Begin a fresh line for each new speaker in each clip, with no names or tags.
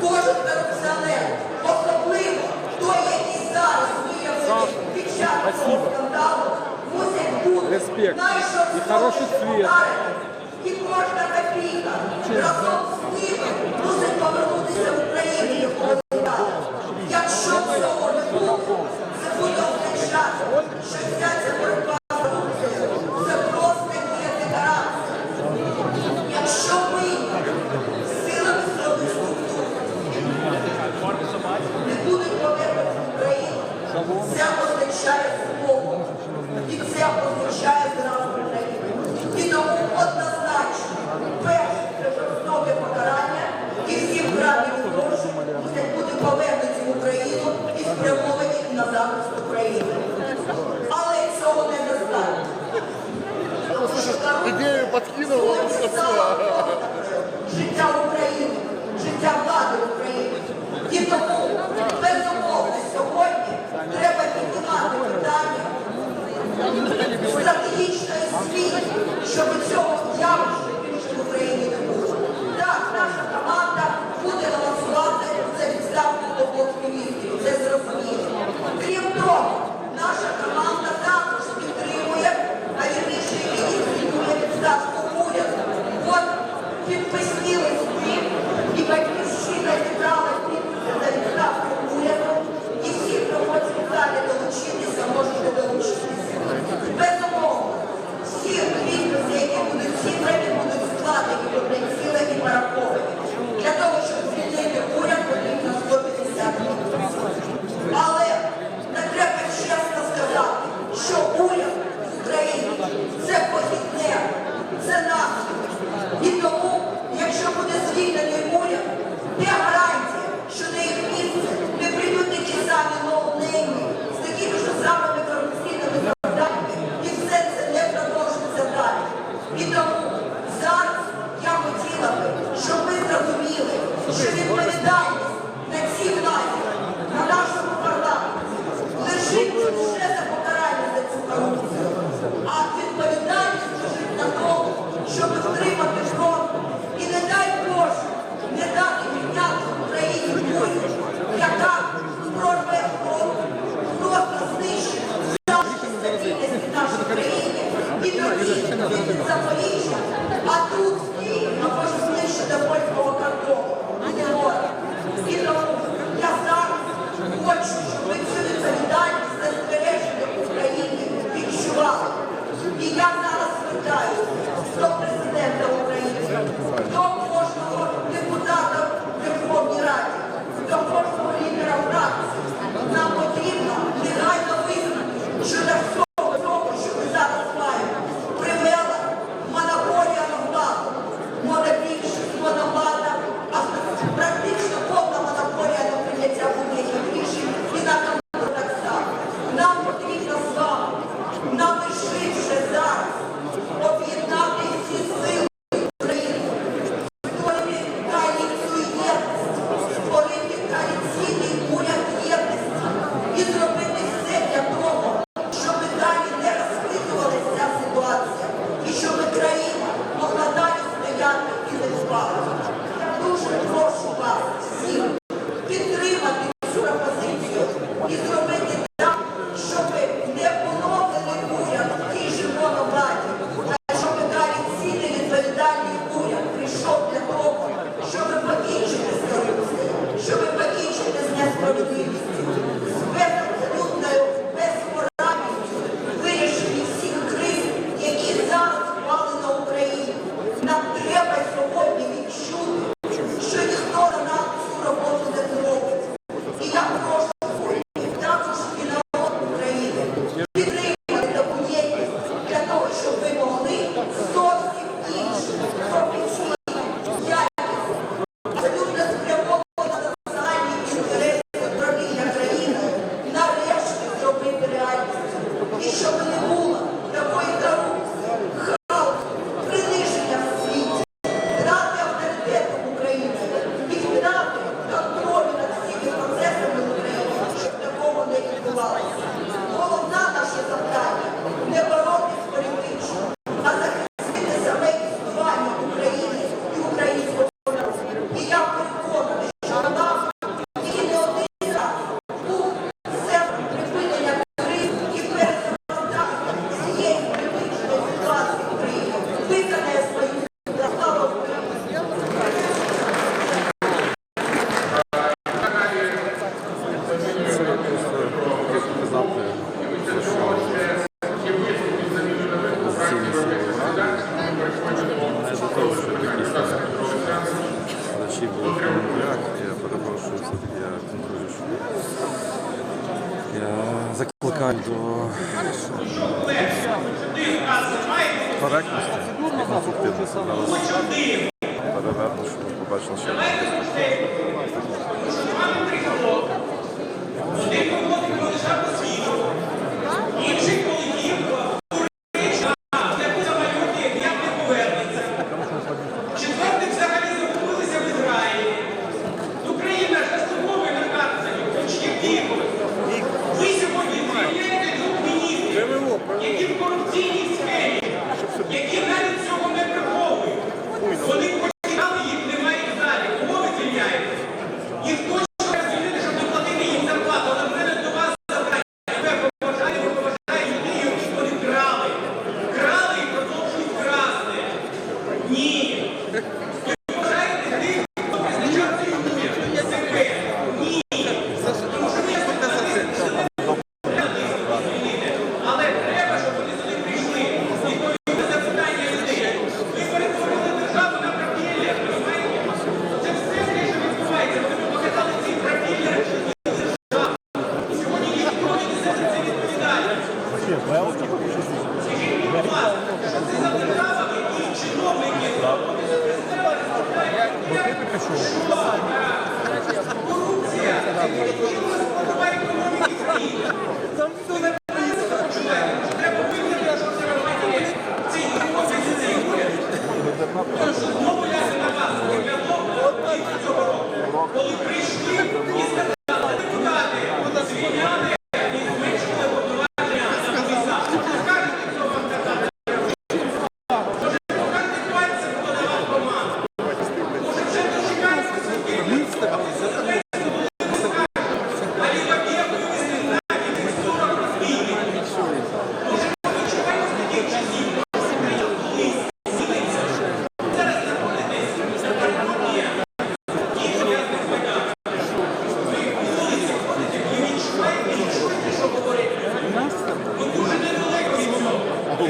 кожен корупціонер, особливо той, який зараз виявлений під час цього скандалу, мусять бути
найшовстріші
удари.
І
кожна копійка разом з ними Це означає слово. І це означає зразу України. І тому однозначно перше це жорстоке покарання і всім вкрадені гроші мусять бути повернуті в Україну і спрямовані на захист України. Але цього не достатньо. Ідею підкинула. стратегічної світ, щоб цього.
Yes. 아이고.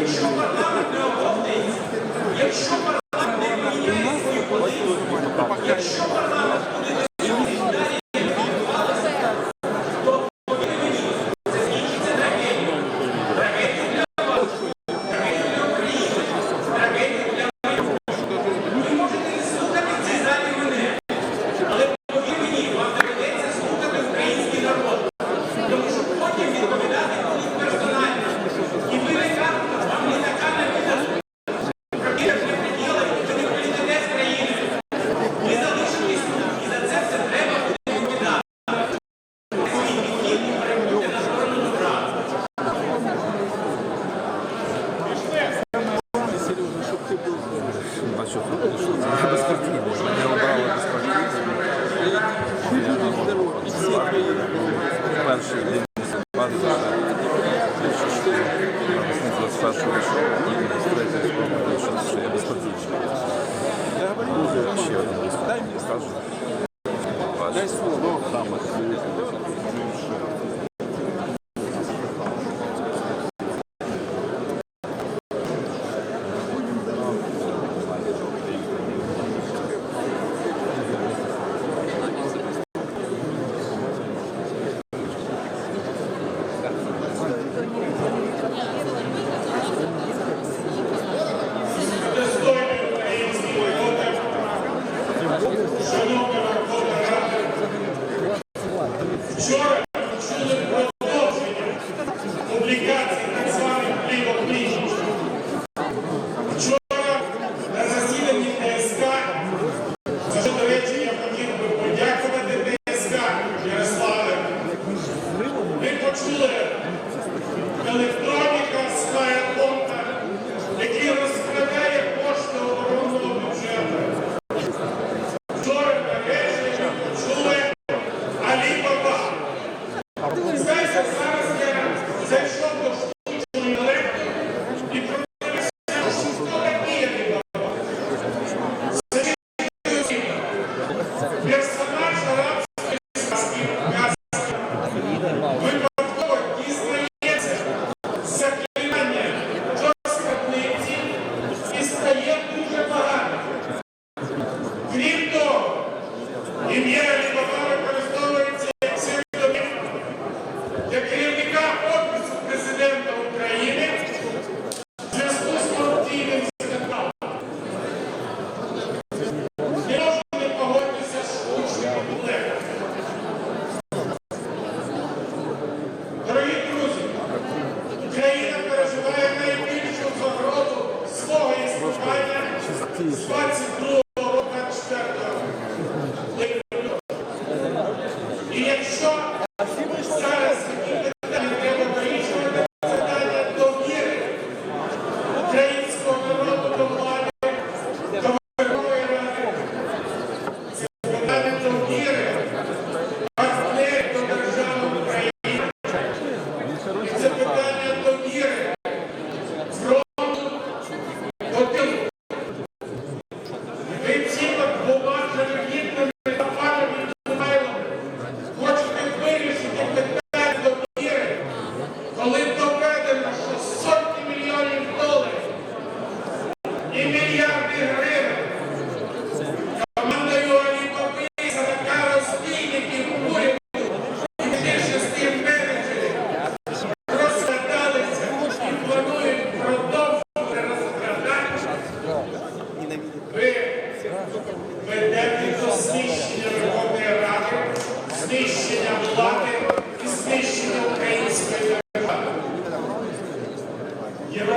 Цього.
isso.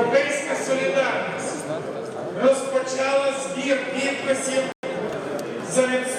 Європейська солідарність розпочала збір
підписів за відсутність.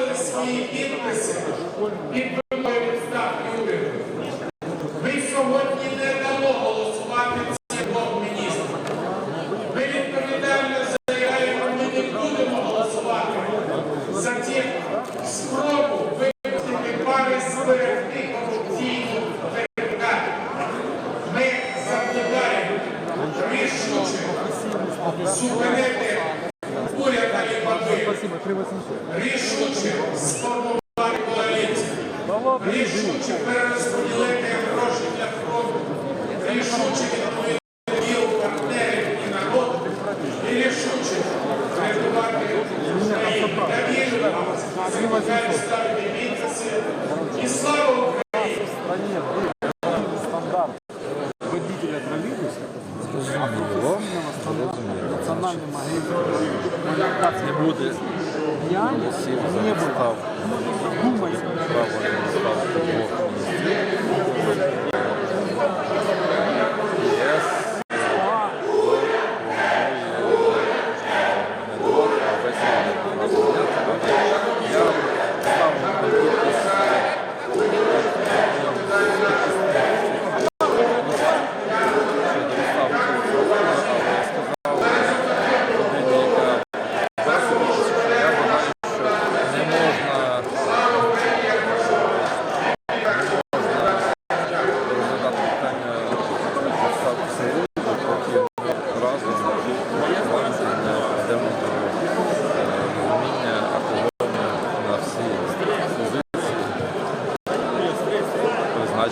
поставили свої підписи.
Thank you so much again.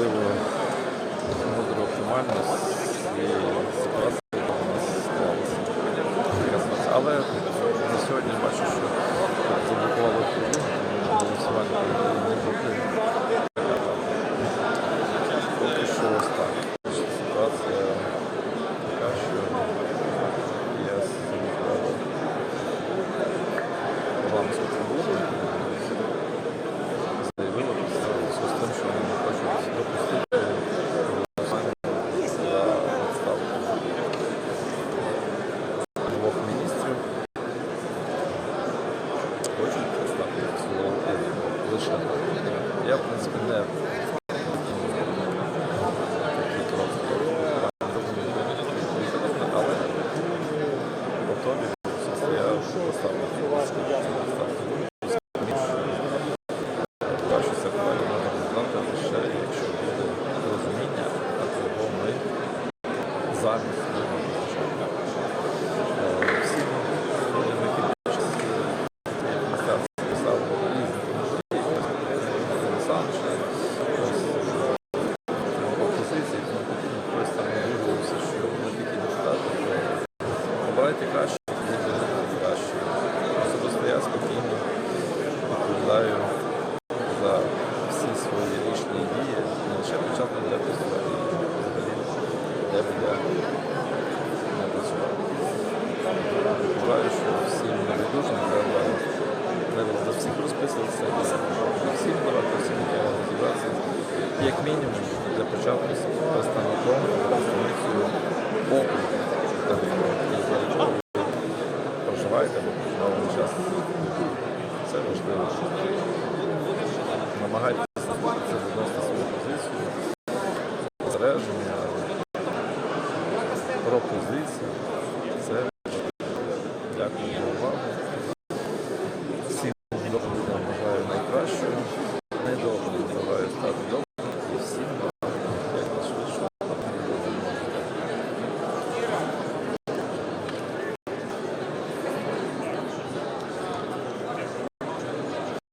можливо, мудру оптимальність і ситуацію, у нас склалася. Але на сьогодні бачу, що заблокували голосування не потрібно. Я, в принципі, не